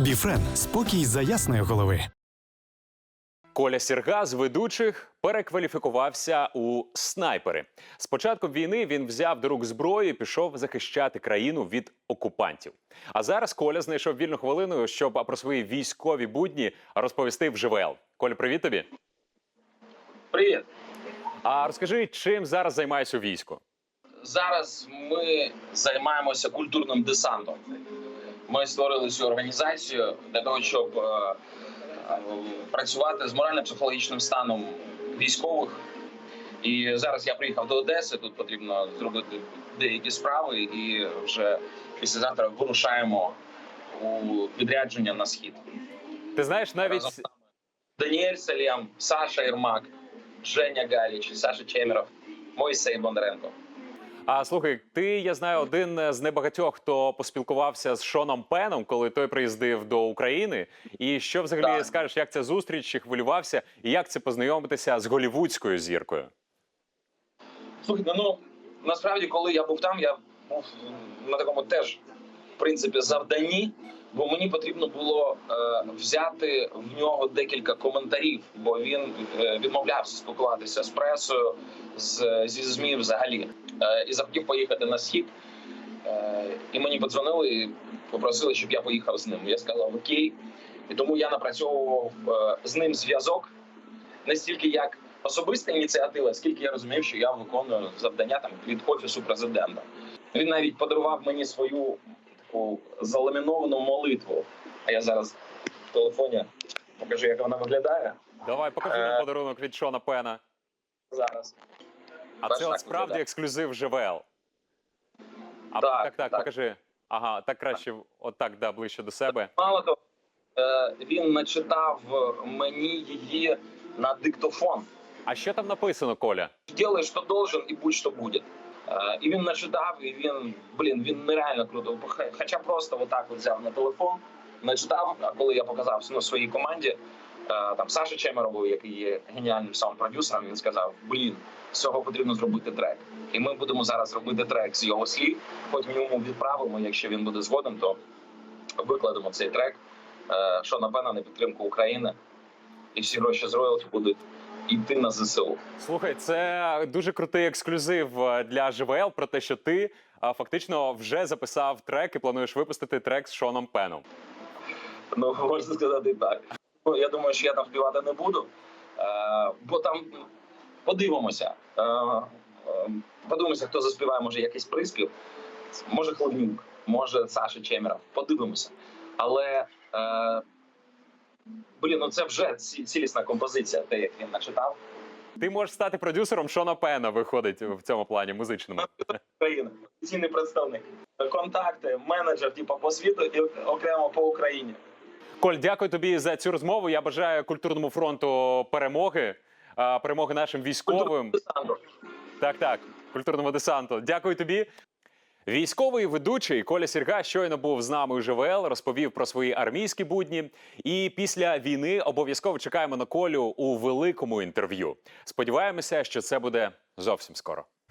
Біфрен спокій за ясної голови. Коля Сірга з ведучих перекваліфікувався у снайпери. З початком війни він взяв до рук зброю і пішов захищати країну від окупантів. А зараз Коля знайшов вільну хвилину, щоб про свої військові будні розповісти в ЖВЛ. Коля, привіт тобі. Привіт. А розкажи, чим зараз займаєшся у війську? Зараз ми займаємося культурним десантом. Ми створили цю організацію для того, щоб е, е, працювати з морально-психологічним станом військових. І зараз я приїхав до Одеси. Тут потрібно зробити деякі справи, і вже післязавтра вирушаємо у відрядження на схід. Ти знаєш, навіть Разом Даніель Салєм, Саша Єрмак, Женя Галіч, Саша Чемеров, Мойсей Бондаренко. А слухай, ти я знаю один з небагатьох, хто поспілкувався з Шоном Пеном, коли той приїздив до України. І що взагалі Так. скажеш, як ця зустріч, чи хвилювався, і як це познайомитися з голівудською зіркою? Слухай, ну насправді, коли я був там, я був на такому теж принципі завданні, бо мені потрібно було е, взяти в нього декілька коментарів, бо він е, відмовлявся спілкуватися з пресою, з, зі ЗМІ взагалі, е, і захотів поїхати на схід. І мені подзвонили і попросили, щоб я поїхав з ним. Я сказав окей. І тому я напрацьовував з ним зв'язок не стільки як особиста ініціатива, скільки я розумів, що я виконую завдання там від офісу президента. Він навіть подарував мені свою таку заламіновану молитву. А я зараз в телефоні покажу, як вона виглядає Давай покажи нам Е. подарунок від Шона Пена. зараз. А це так от справді виглядає. ексклюзив ЖВЛ. А Так, так, так, так. покажи. Ага, так краще, отак, да, ближче до себе. Мало того, е, він начитав мені її на диктофон. А що там написано, Коля? делай, что должен, і будь-що буде. Е, І він начитав, і він, блін, він нереально круто. Хоча просто отак от взяв на телефон, начитав, а коли я показав ну, своїй команді, е, там Саші Чемерову, який є геніальним саунд-продюсером, він сказав: блін, з цього потрібно зробити трек. І ми будемо зараз робити трек з його слів. Потім йому відправимо, якщо він буде згоден, то викладемо цей трек, е, що напевно на підтримку України. І всі гроші з роялті будуть йти на ЗСУ. Слухай, це дуже крутий ексклюзив е, для ЖВЛ про те, що ти фактично вже записав трек і плануєш випустити трек з Шоном Пеном. Ну, можна сказати так. Ну, Я думаю, що я там співати не буду, е, бо там подивимося. Е, е, подивимося, хто заспіває, може, якийсь приспів, може Хладнюк, може Саша Чемеров. Подивимося. Але е, блін, ну це вже цілісна композиція, те, як він начитав. Ти можеш стати продюсером Шона Пена, виходить в цьому плані музичному. Країна, офіційний представник. Контакти, менеджер, типу, по світу і окремо по Україні. Коль, дякую тобі за цю розмову. Я бажаю культурному фронту перемоги, перемоги нашим військовим. Олександр. Так, так, культурному десанту. Дякую тобі. Військовий ведучий Коля Сірга щойно був з нами у ЖВЛ, розповів про свої армійські будні. І після війни обов'язково чекаємо на Колю у великому інтерв'ю. Сподіваємося, що це буде зовсім скоро.